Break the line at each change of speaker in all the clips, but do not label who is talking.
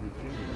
Включили.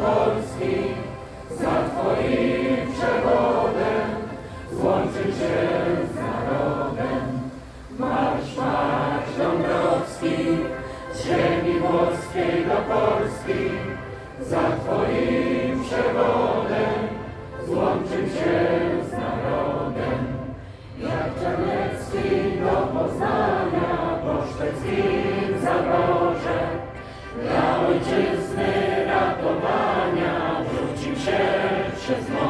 Polski, za Twoim przewodem złączyć się z narodem. Marsz, marsz Dąbrowski, z ziemi włoskiej do Polski, za Twoim przewodem złączyć się z narodem. Jak Czarnecki do Poznania, po szwedzkim zabrał. precious Lord.